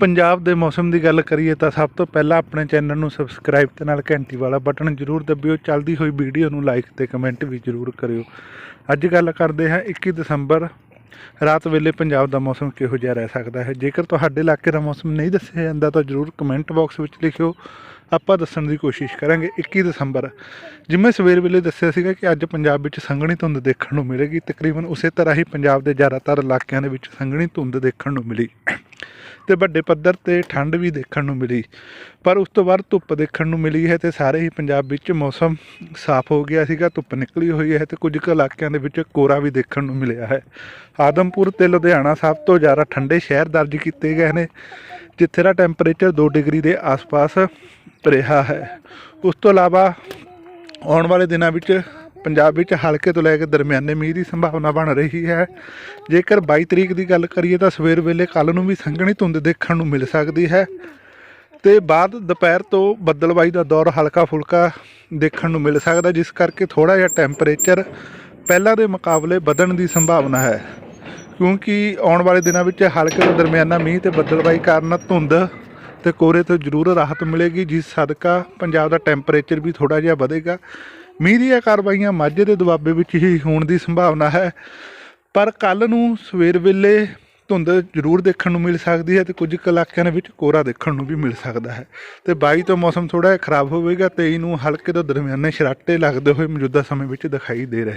ਪੰਜਾਬ ਦੇ ਮੌਸਮ ਦੀ ਗੱਲ ਕਰੀਏ ਤਾਂ ਸਭ ਤੋਂ ਪਹਿਲਾਂ ਆਪਣੇ ਚੈਨਲ ਨੂੰ ਸਬਸਕ੍ਰਾਈਬ ਤੇ ਨਾਲ ਘੰਟੀ ਵਾਲਾ ਬਟਨ ਜ਼ਰੂਰ ਦਬਿਓ। ਚੱਲਦੀ ਹੋਈ ਵੀਡੀਓ ਨੂੰ ਲਾਈਕ ਤੇ ਕਮੈਂਟ ਵੀ ਜ਼ਰੂਰ ਕਰਿਓ। ਅੱਜ ਗੱਲ ਕਰਦੇ ਹਾਂ 21 ਦਸੰਬਰ। ਰਾਤ ਵੇਲੇ ਪੰਜਾਬ ਦਾ ਮੌਸਮ ਕਿਹੋ ਜਿਹਾ ਰਹਿ ਸਕਦਾ ਹੈ? ਜੇਕਰ ਤੁਹਾਡੇ ਇਲਾਕੇ ਦਾ ਮੌਸਮ ਨਹੀਂ ਦੱਸਿਆ ਜਾਂਦਾ ਤਾਂ ਜ਼ਰੂਰ ਕਮੈਂਟ ਬਾਕਸ ਵਿੱਚ ਲਿਖਿਓ। ਆਪਾਂ ਦੱਸਣ ਦੀ ਕੋਸ਼ਿਸ਼ ਕਰਾਂਗੇ। 21 ਦਸੰਬਰ। ਜਿਵੇਂ ਸਵੇਰ ਵੇਲੇ ਦੱਸਿਆ ਸੀਗਾ ਕਿ ਅੱਜ ਪੰਜਾਬ ਵਿੱਚ ਸੰਘਣੀ ਧੁੰਦ ਦੇਖਣ ਨੂੰ ਮਿਲੇਗੀ। ਤਕਰੀਬਨ ਉਸੇ ਤਰ੍ਹਾਂ ਹੀ ਪੰਜਾਬ ਦੇ ਜ਼ਿਆਦਾਤਰ ਇਲਾਕਿਆਂ ਦੇ ਵਿੱਚ ਸੰਘਣੀ ਧੁੰਦ ਦੇਖਣ ਨੂੰ ਮਿਲੀ। ਤੇ ਵੱਡੇ ਪੱਧਰ ਤੇ ਠੰਡ ਵੀ ਦੇਖਣ ਨੂੰ ਮਿਲੀ। ਪਰ ਉਸ ਤੋਂ ਬਾਅਦ ਧੁੱਪ ਦੇਖਣ ਨੂੰ ਮਿਲੀ ਹੈ ਤੇ ਸਾਰੇ ਹੀ ਪੰਜਾਬ ਵਿੱਚ ਮੌਸਮ ਸਾਫ਼ ਹੋ ਗਿਆ ਸੀਗਾ, ਧੁੱਪ ਨਿਕਲੀ ਹੋਈ ਹੈ ਤੇ ਕੁਝ ਕੁ ਇਲਾਕਿਆਂ ਦੇ ਵਿੱਚ ਕੋਰਾ ਵੀ ਦੇਖਣ ਨੂੰ ਮਿਲਿਆ ਹੈ। ਆਦਮਪੁਰ ਤੇ ਲੁਧਿਆਣਾ ਸਭ ਤੋਂ ਜ਼ਿਆਦਾ ਠੰਡੇ ਸ਼ਹਿਰ ਦਰਜ ਕੀਤੇ ਗਏ ਨੇ, ਜਿੱਥੇ ਦਾ ਟੈਂਪਰੇਚਰ 2 ਡਿਗਰੀ ਦੇ ਆਸ-ਪਾਸ ਰਿਹਾ ਹੈ। ਉਸ ਤੋਂ ਇਲਾਵਾ ਆਉਣ ਵਾਲੇ ਦਿਨਾਂ ਵਿੱਚ ਪੰਜਾਬ ਵਿੱਚ ਹਲਕੇ ਤੋਂ ਲੈ ਕੇ ਦਰਮਿਆਨੇ ਮੀਂਹ ਦੀ ਸੰਭਾਵਨਾ ਬਣ ਰਹੀ ਹੈ। ਜੇਕਰ 22 ਤਰੀਕ ਦੀ ਗੱਲ ਕਰੀਏ ਤਾਂ ਸਵੇਰ ਵੇਲੇ ਕੱਲ ਨੂੰ ਵੀ ਸੰਘਣੀ ਧੁੰਦ ਦੇਖਣ ਨੂੰ ਮਿਲ ਸਕਦੀ ਹੈ ਤੇ ਬਾਅਦ ਦੁਪਹਿਰ ਤੋਂ ਬੱਦਲਬਾਈ ਦਾ ਦੌਰ ਹਲਕਾ ਫੁਲਕਾ ਦੇਖਣ ਨੂੰ ਮਿਲ ਸਕਦਾ, ਜਿਸ ਕਰਕੇ ਥੋੜਾ ਜਿਹਾ ਟੈਂਪਰੇਚਰ ਪਹਿਲਾਂ ਦੇ ਮੁਕਾਬਲੇ ਵਧਣ ਦੀ ਸੰਭਾਵਨਾ ਹੈ। ਕਿਉਂਕਿ ਆਉਣ ਵਾਲੇ ਦਿਨਾਂ ਵਿੱਚ ਹਲਕੇ ਤੋਂ ਦਰਮਿਆਨਾ ਮੀਂਹ ਤੇ ਬੱਦਲਬਾਈ ਕਾਰਨ ਧੁੰਦ ਤੇ ਕੋਰੇ ਤੋਂ ਜ਼ਰੂਰ ਰਾਹਤ ਮਿਲੇਗੀ, ਜਿਸ ਸਦਕਾ ਪੰਜਾਬ ਦਾ ਟੈਂਪਰੇਚਰ ਵੀ ਥੋੜਾ ਜਿਹਾ ਵਧੇਗਾ। ਮੀਂਹ ਦੀਆਂ ਕਾਰਵਾਈਆਂ ਮਾਝੇ ਦੇ ਦੁਆਬੇ ਵਿੱਚ ਹੀ ਹੋਣ ਦੀ ਸੰਭਾਵਨਾ ਹੈ। ਪਰ ਕੱਲ ਨੂੰ ਸਵੇਰ ਵੇਲੇ ਧੁੰਦ ਜ਼ਰੂਰ ਦੇਖਣ ਨੂੰ ਮਿਲ ਸਕਦੀ ਹੈ ਤੇ ਕੁਝ ਕੁ ਇਲਾਕਿਆਂ ਦੇ ਵਿੱਚ ਕੋਰਾ ਦੇਖਣ ਨੂੰ ਵੀ ਮਿਲ ਸਕਦਾ ਹੈ। ਤੇ 22 ਤੋਂ ਮੌਸਮ ਥੋੜਾ ਜਿਹਾ ਖਰਾਬ ਹੋਵੇਗਾ 23 ਨੂੰ ਹਲਕੇ ਤੋਂ ਦਰਮਿਆਨੇ ਸ਼ਰਾਟੇ ਲੱਗਦੇ ਹੋਏ ਮੌਜੂਦਾ ਸਮੇਂ ਵਿੱਚ ਦਿਖਾਈ ਦੇ ਰਹੇ